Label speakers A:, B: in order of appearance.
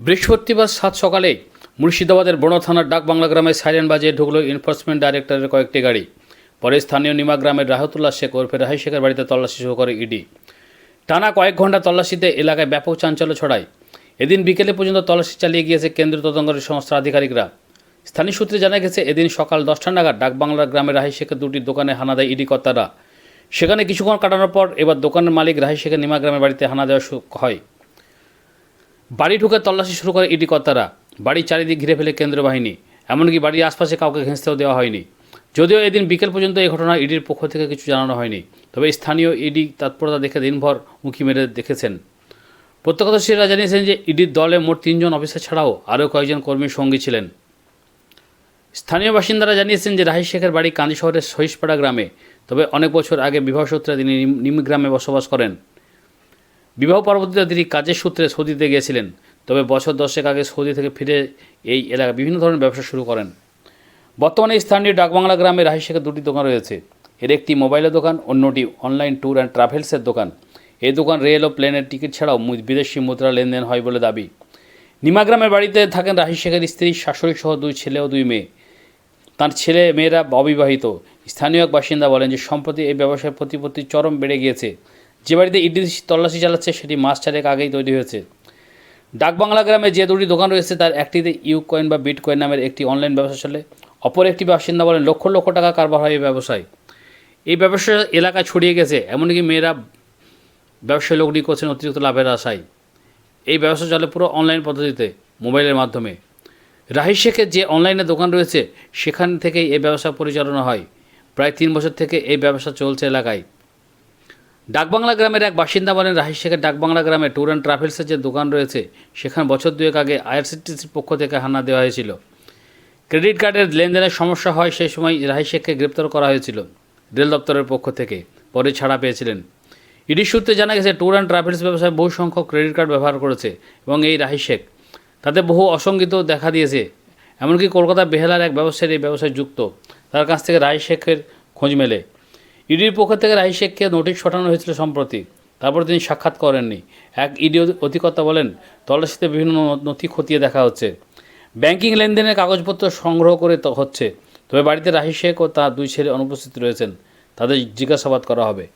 A: বৃহস্পতিবার সাত সকালে মুর্শিদাবাদের বড় থানার ডাক বাংলা গ্রামে সাইরেন বাজিয়ে ঢুকলো এনফোর্সমেন্ট ডাইরেক্টরের কয়েকটি গাড়ি। পরে স্থানীয় নিমা গ্রামের রাহতুল্লাহ শেখ ওরফে রাহাই শেখের বাড়িতে তল্লাশি শুরু করে ইডি। টানা কয়েক ঘণ্টা তল্লাশিতে এলাকায় ব্যাপক চাঞ্চল্য ছড়ায়। এদিন বিকেলে পর্যন্ত তল্লাশি চালিয়ে গিয়েছে কেন্দ্রীয় তদন্তকারী সংস্থার আধিকারিকরা। স্থানীয় সূত্রে জানা গেছে, এদিন সকাল দশটা নাগাদ ডাক ডাকবাংলা গ্রামের রাহাই শেখের দুটি দোকানে হানা দেয় ইডি কর্তারা। সেখানে কিছুক্ষণ কাটানোর পর এবার দোকানের মালিক রাহাই শেখের নিমা গ্রামের বাড়িতে হানা দেওয়া হয়। বাড়ি ঢুকে তল্লাশি শুরু করে ইডি কর্তারা। বাড়ির চারিদিক ঘিরে ফেলে কেন্দ্র বাহিনী, এমনকি বাড়ির আশপাশে কাউকে ঘেঁচতেও দেওয়া হয়নি। যদিও এদিন বিকেল পর্যন্ত এই ঘটনা ইডির পক্ষ থেকে কিছু জানানো হয়নি, তবে স্থানীয় ইডি তৎপরতা দেখে দিনভর উঁকি মেরে দেখেছেন। প্রত্যক্ষদর্শীরা জানিয়েছেন যে ইডির দলে মোট তিনজন অফিসার ছাড়াও আরও কয়েকজন কর্মী সঙ্গী ছিলেন। স্থানীয় বাসিন্দারা জানিয়েছেন যে রাহি শেখের বাড়ি কান্দি শহরের সহিসপাড়া গ্রামে, তবে অনেক বছর আগে বিবাহ সূত্রে তিনি নিম- নিম বসবাস করেন। বিবাহ পরবর্তীতে তিনি কাজের সূত্রে সৌদিতে গিয়েছিলেন। তবে বছর দশেক আগে সৌদি থেকে ফিরে এই এলাকা বিভিন্ন ধরনের ব্যবসা শুরু করেন। বর্তমানে স্থানীয় ডাকবাংলা গ্রামে রাহি শেখের দুটি দোকান রয়েছে। এর একটি মোবাইলের দোকান, অন্যটি অনলাইন ট্যুর অ্যান্ড ট্রাভেলসের দোকান। এই দোকান রেল ও প্লেনের টিকিট ছাড়াও বিদেশি মুদ্রা লেনদেন হয় বলে দাবি। নিমাগ্রামের বাড়িতে থাকেন রাহি শেখের স্ত্রী শাশুড়ি সহ দুই ছেলে ও দুই মেয়ে। তার ছেলে মেয়েরা অবিবাহিত। স্থানীয় বাসিন্দা বলেন যে, সম্প্রতি এই ব্যবসার প্রতিপত্তি চরম বেড়ে গিয়েছে। যে বাড়িতে ইডি তল্লাশি চালাচ্ছে, সেটি মাস চারেক আগেই তৈরি হয়েছে। ডাকবাংলা গ্রামে যে দুটি দোকান রয়েছে, তার একটিতে ইউ কয়েন বা বিট কয়েন নামের একটি অনলাইন ব্যবসা চলে। অপর একটি বাসিন্দা বলেন, লক্ষ লক্ষ টাকা কারবার হয় এই ব্যবসায়। এই ব্যবসা এলাকায় ছড়িয়ে গেছে, এমনকি মেয়েরা ব্যবসায় লগ্নি করছেন অতিরিক্ত লাভের আশায়। এই ব্যবসা চলে পুরো অনলাইন পদ্ধতিতে, মোবাইলের মাধ্যমে। রাহি শেখের যে অনলাইনে দোকান রয়েছে, সেখান থেকেই এই ব্যবসা পরিচালনা হয়। প্রায় তিন বছর থেকে এই ব্যবসা চলছে এলাকায়। ডাকবাংলা গ্রামের এক বাসিন্দা বলেন, রাহি শেখের ডাকবাংলা গ্রামে ট্যুর অ্যান্ড ট্রাভেলসের যে দোকান রয়েছে, সেখানে বছর দুয়েক আগে আইআরসিটিসির পক্ষ থেকে হানা দেওয়া হয়েছিল। ক্রেডিট কার্ডের লেনদেনের সমস্যা হয় সেই সময় রাহি শেখকে গ্রেপ্তার করা হয়েছিল রেল দপ্তরের পক্ষ থেকে, পরে ছাড়া পেয়েছিলেন। ইডি সূত্রে জানা গেছে ট্যুর অ্যান্ড ট্রাভেলস ব্যবসায় বহু সংখ্যক ক্রেডিট কার্ড ব্যবহার করেছে এবং এই রাহি শেখ, তাতে বহু অসঙ্গিত দেখা দিয়েছে। এমনকি কলকাতা বেহালার এক ব্যবসায়ী, এই ব্যবসায় যুক্ত, তার কাছ থেকে রাহি শেখের খোঁজ মেলে। ইডির পক্ষ থেকে রাহি শেখকে নোটিশ পাঠানো হয়েছিল সম্প্রতি। তারপর তিনি সাক্ষাৎ করেননি। এক ইডি অধিকর্তা বলেন তল্লাশিতে বিভিন্ন নথি খতিয়ে দেখা হচ্ছে। ব্যাংকিং লেনদেনের কাগজপত্র সংগ্রহ করে হচ্ছে। তবে বাড়িতে রাহি শেখ ও তার দুই ছেলে অনুপস্থিত রয়েছেন। তাদের জিজ্ঞাসাবাদ করা হবে।